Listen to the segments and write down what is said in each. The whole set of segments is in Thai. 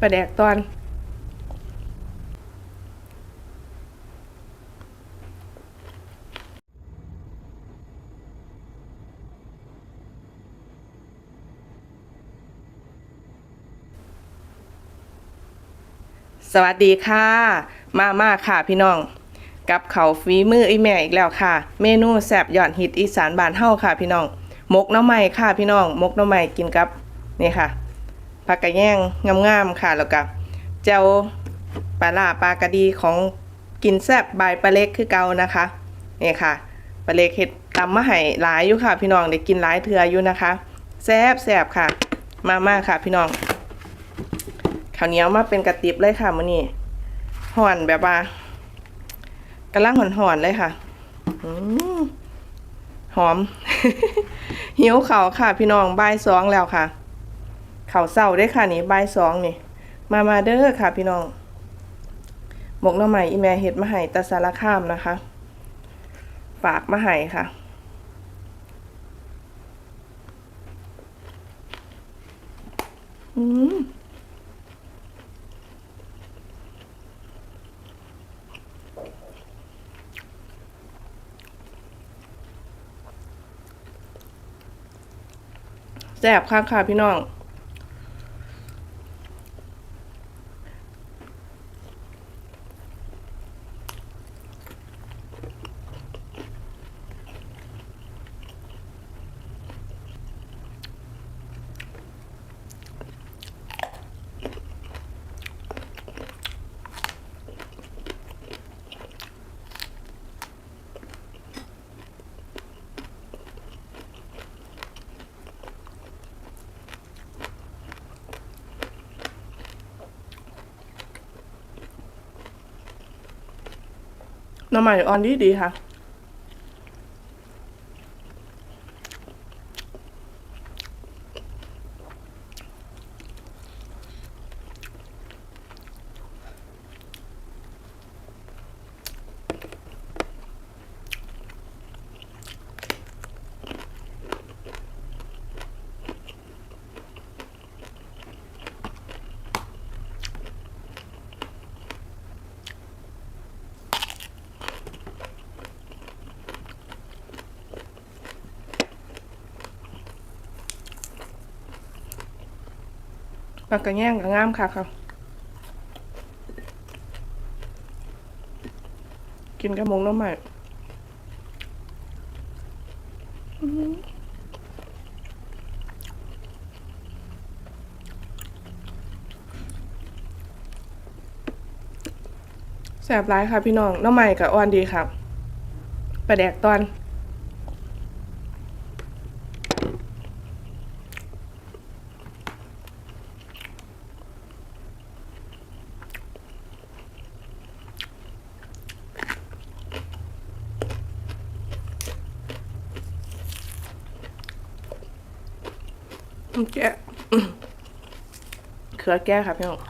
ปลาแดกตอน สวัสดีค่ะ มามาค่ะพี่น้อง กับเขาวฝีมืออีแม่อีกแล้วค่ะ เมนูแซ่บยอดฮิตอีสานบานเฮาค่ะพี่น้องมกน้ำใหม่ค่ะพี่น้องมกน้ำใหม่กินกับนี่ค่ะ ผักกระแยงงามๆค่ะแล้วกับเจ้าปลาล่าปลากระดีของกินแซบบายปลาเล็กคือเก่านะคะนี่ค่ะปลาเล็กเฮ็ดตำมะไห่หลายอยู่ค่ะ พี่น้องได้กินหลายเทื่ออยู่นะคะแซบแซบค่ะ มามาค่ะ พี่น้องข้าวเหนียวมาเป็นกระติบเลยค่ะมื้อนี้ห่อนแบบว่ากำลังห่อนๆเลยค่ะอหอมหิวเข่าค่ะ พี่น้องบ่ายสองแล้วค่ะ ข่าวเศร้าได้ค่ะนี่บ่ายสองนี่ มามาเด้อค่ะพี่น้องหมกหน้ำใหม่อีแม่เฮ็ดมาให้ตาสารคามนะคะ ฝากมาให้ค่ะอืมแซ่บค่ะค่ะพี่น้อง น้ำใหม่ออนดีดีค่ะ ปากกระแย่งกระงามค่ะค่ะกินกระมงน้ำใหม่แสบร้ายค่ะพี่น้องน้ำใหม่กับอ่อนดีครับปลาแดกตอน แกะอืมเขือแก้ครับพี่น้อง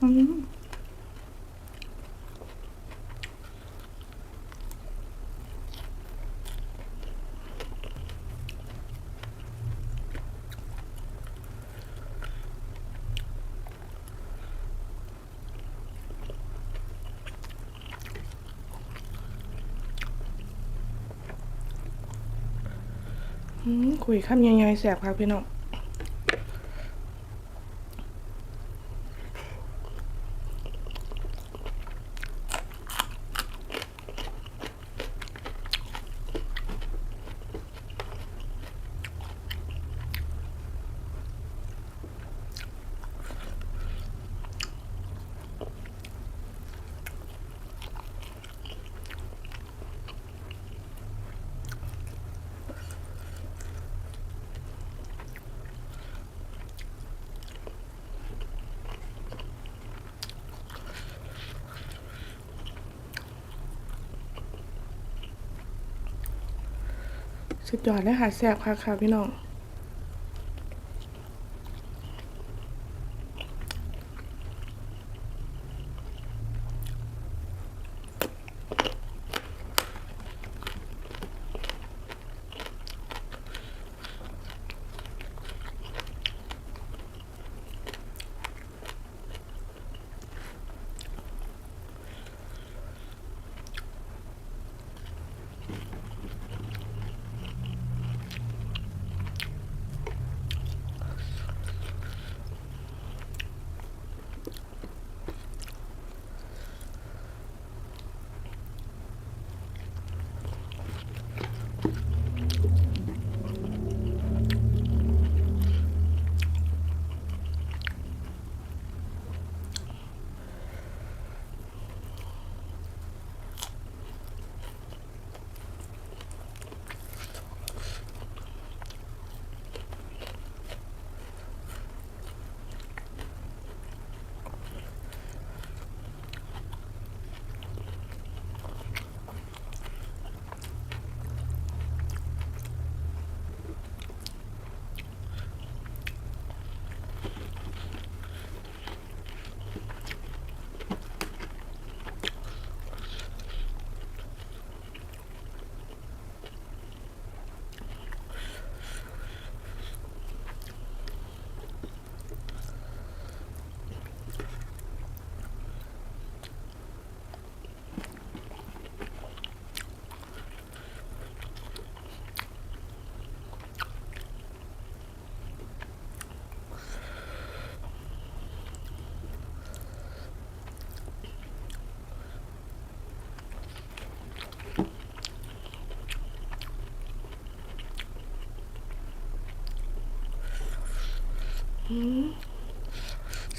คุยคำใหญ่ๆแสบครับพี่น้อง สุดยอดเลยค่ะแซ่บค่ะค่ะพี่น้อง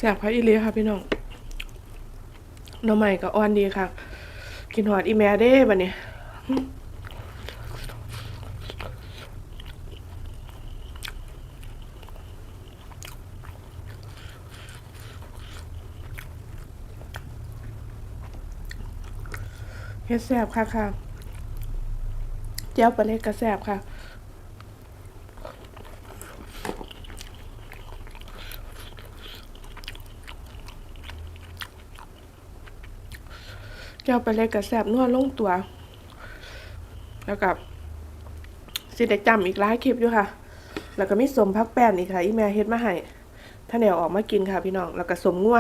แซ่บค่ะอีเลค่ะพี่น้องน้องใหม่ก็อ่อนดีค่ะ กินหอดอีแม่เด้บัดนี้เฮ็ดแซ่บค่ะค่ะเจ้าปลาเล็กก็แซ่บค่ะ เจ้าปลาเล็กกับแสบนวดลงตัว แล้วกับสิได้จำอีกหลายคลิปอยู่ค่ะ แล้วก็มีสมพักแป้นอีกค่ะ อีแม่เฮ็ดมาให้ถ้าแนวออกมากินค่ะ พี่น้อง แล้วก็สมงัว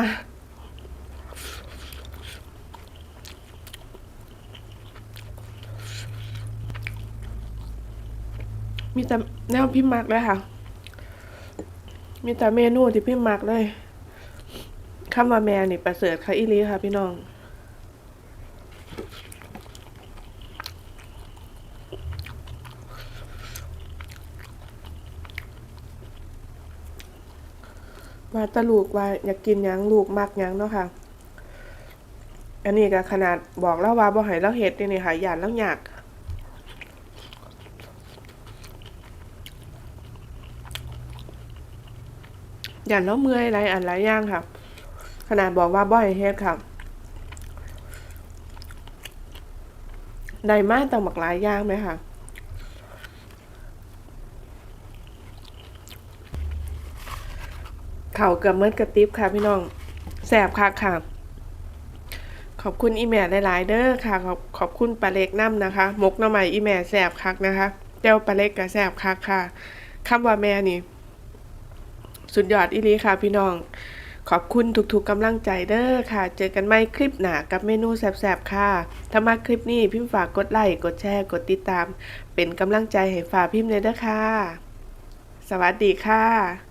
มีแต่แนวพิมพ์มักเลยค่ะ มีแต่เมนูที่พิมพ์มักเลยคำว่าแม่นี่ประเสริฐค่ะอีลีค่ะพี่น้อง ว่าตะลูกว่าอยากกินหยังลูกมักหยังเนาะค่ะ อันนี้ก็ขนาดบอกแล้วว่าบ่ให้เราเฮ็ดนี่นี่ค่ะหย่านเรายากย่านเราเมื่อยหลายอันหลายย่างค่ะ ขนาดบอกว่าบ่ให้เฮ็ดค่ะได้มากตั้งบักหลายย่างไหมค่ะ เข่าเกับเมื่อกระติบค่ะพี่น้องแสบค่ะค่ะ ขอบคุณอีแม่หลายๆเด้อค่ะ ขอบขอบคุณปลาเล็กน้ำนะคะมกน้ำใหม่อีแม่แสบคักนะคะเจ้าปลาเล็กก็แสบคักค่ะคำว่าแม่นี่ สุดยอดอีลีค่ะพี่น้อง ขอบคุณทุกๆกำลังใจเด้อค่ะ เจอกันใหม่คลิปหน้ากับเมนูแสบๆค่ะ ถ้ามาคลิปนี้พิมพ์ฝากกดไลค์กดแชร์กดติดตาม เป็นกำลังใจให้ฝ่าพิมพ์เลยเด้อค่ะ สวัสดีค่ะ